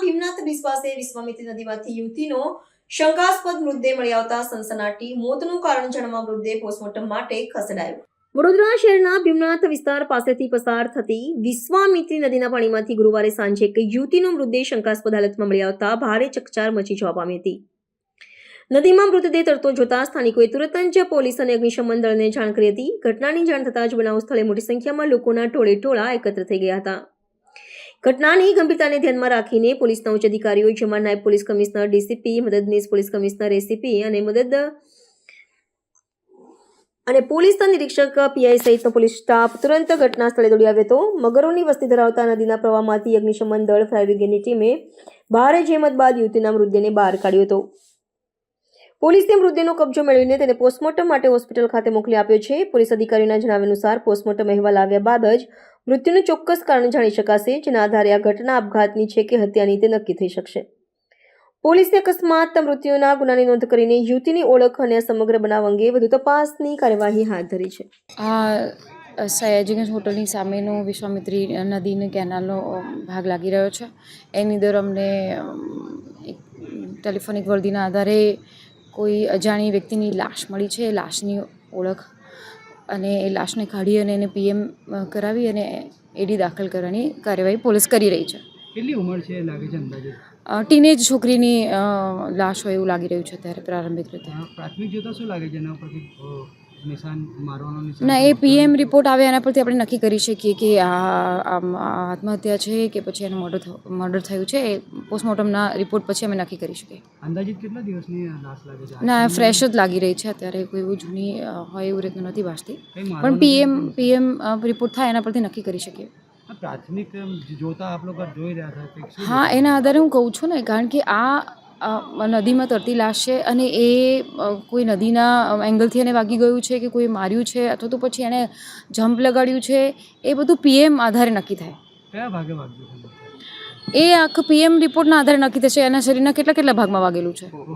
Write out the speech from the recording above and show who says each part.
Speaker 1: Bhimnath bridge પાસે વિશ્વામિત્રી નદીમાંથી યુવતીનો શંકાસ્પદ મૃતદેહ મળી આવતા સનસનાટી મોતનું કારણ જાણવા મૃતદેહ પોસ્ટમોર્ટમ માટે ખસેડાયો. વડોદરા શહેરના ભીમનાથ વિસ્તાર પાસેથી પસાર થતી વિશ્વામિત્રી નદીના પાણીમાંથી ગુરુવારે સાંજે એક યુવતીનો મૃતદેહ શંકાસ્પદ હાલતમાં મળી આવતા ભારે ચકચાર મચી જવા પામી હતી. નદીમાં મૃતદેહ તરતો જોતા સ્થાનિકોએ તુરંત જ પોલીસ અને અગ્નિશમન દળને જાણ કરી હતી. ઘટનાની જાણ થતાં જ બનાવ સ્થળે મોટી સંખ્યામાં લોકોના ટોળે ટોળા એકત્ર થઈ ગયા હતા. ઘટનાની ગંભીરતાને ધ્યાનમાં રાખીને પોલીસના ઉચ્ચ અધિકારીઓ જેમાં નાયબ પોલીસ કમિશનર, ડીસીપી, મદદનીશ પોલીસ કમિશનર, એસીપી અને મદદ અને પોલીસના નિરીક્ષક, પીઆઈ સહિતનો પોલીસ સ્ટાફ તુરંત ઘટના સ્થળે દોડી આવ્યો હતો. મગરોની વસ્તી ધરાવતા નદીના પ્રવાહમાંથી અગ્નિશમન દળ ફાયર બ્રિગેડની ટીમે ભારે જહેમત બાદ યુવતીના મૃતદેહને બહાર કાઢ્યો હતો. પોલીસે મૃતદેહનો કબજો મેળવીને તેને પોસ્ટમોર્ટમ માટે હોસ્પિટલ ખાતે મોકલી આપ્યો છે. પોલીસ અધિકારીના જણાવ્યા અનુસાર પોસ્ટમોર્ટમ અહેવાલ આવ્યા બાદ જ મૃત્યુનું ચોક્કસ કારણ જાણી શકાશે જેના આધારે આ ઘટના આપઘાતની છે કે હત્યાની તે નક્કી થઈ શકશે. પોલીસે અકસ્માત મૃત્યુના ગુનાની નોંધ કરીને યુવતીની ઓળખ અને સમગ્ર બનાવ અંગે વધુ તપાસની કાર્યવાહી હાથ ધરી છે.
Speaker 2: આ સયાજીગંજ હોટલની સામેનો વિશ્વામિત્રી નદીને કેનાલનો ભાગ લાગી રહ્યો છે. એની અંદર અમને અમ, એક ટેલિફોનિક વર્દીના આધારે કોઈ અજાણી વ્યક્તિની લાશ મળી છે એ લાશની ઓળખ અને એ લાશને કાઢી અને એને પીએમ કરાવી અને એડી દાખલ કરવાની કાર્યવાહી પોલીસ કરી રહી છે.
Speaker 3: કેટલી ઉંમર છે લાગે છે અંદાજે?
Speaker 2: ટીનેજ છોકરીની લાશ હોય એવું લાગી રહ્યું છે અત્યારે પ્રારંભિક રીતે.
Speaker 3: પ્રાથમિક જોતા શું લાગે છે એના ઉપરથી અ, નિશાન મારવાનો નિશાન
Speaker 2: ના એ પીએમ રિપોર્ટ આવે એના પરથી આપણે નક્કી કરી શકીએ કે આ આત્મહત્યા છે કે પછી એનું મર્ડર મર્ડર થયું છે એ પોસ્ટમોર્ટમના રિપોર્ટ પછી અમે નક્કી કરી શકીએ.
Speaker 3: અંદાજિત કેટલા દિવસની લાશ લાગે છે?
Speaker 2: ના ફ્રેશ જ લાગી રહી છે અત્યારે કોઈ એવું જૂની હોય એવું રીતનું નથી વાંચતી. પણ પીએમ પીએમ રિપોર્ટ થાય એના પરથી નક્કી કરી શકીએ.
Speaker 3: પ્રાથમિક જોતા આપ લોકો જોઈ રહ્યા હતા
Speaker 2: હા એના આધારે હું કહું છું ને કારણ કે આ નદીમાં તરતી લાશ છે અને એ કોઈ નદીના એંગલથી એને વાગી ગયું છે કે કોઈ માર્યું છે અથવા તો પછી એને જમ્પ લગાડ્યું છે એ બધું પીએમ આધારે નક્કી થાય.
Speaker 3: કયા ભાગે વાગ્યું
Speaker 2: એ આખું પીએમ રિપોર્ટના આધારે નક્કી થશે. એના શરીરના કેટલા કેટલા ભાગમાં વાગેલું છે?